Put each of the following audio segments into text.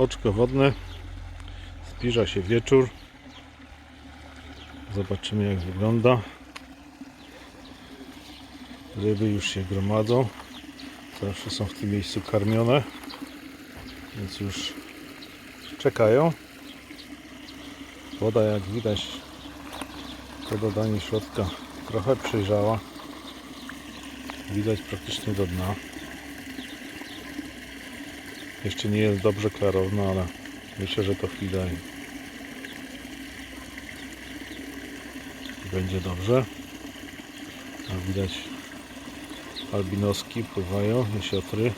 Oczko wodne. Zbliża się wieczór. Zobaczymy jak wygląda. Ryby już się gromadzą. Zawsze są w tym miejscu karmione. Więc już czekają. Woda jak widać po dodaniu środka trochę przejrzała. Widać praktycznie do dna. Jeszcze nie jest dobrze klarowno, ale myślę, że to chwilę będzie dobrze. Jak widać albinoski pływają, jesiotry.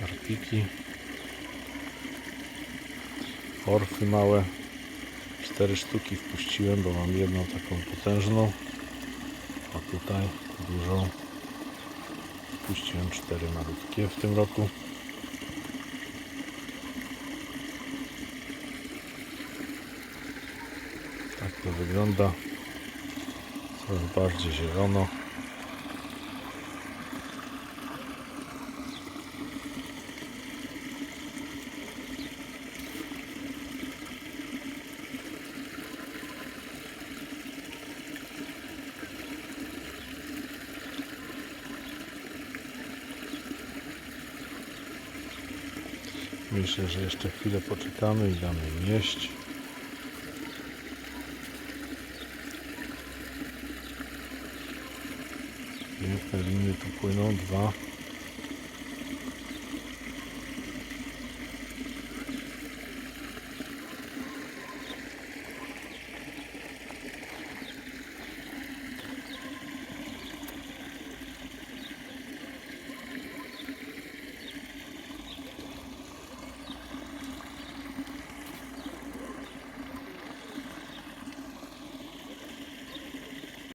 Karpiki. Orfy małe. Cztery sztuki wpuściłem, bo mam jedną taką potężną. A tutaj dużą. Wpuściłem cztery malutkie w tym roku. Tak to wygląda. Coraz bardziej zielono. Myślę, że jeszcze chwilę poczekamy i damy im jeść. Piękne linie tu płyną, dwa.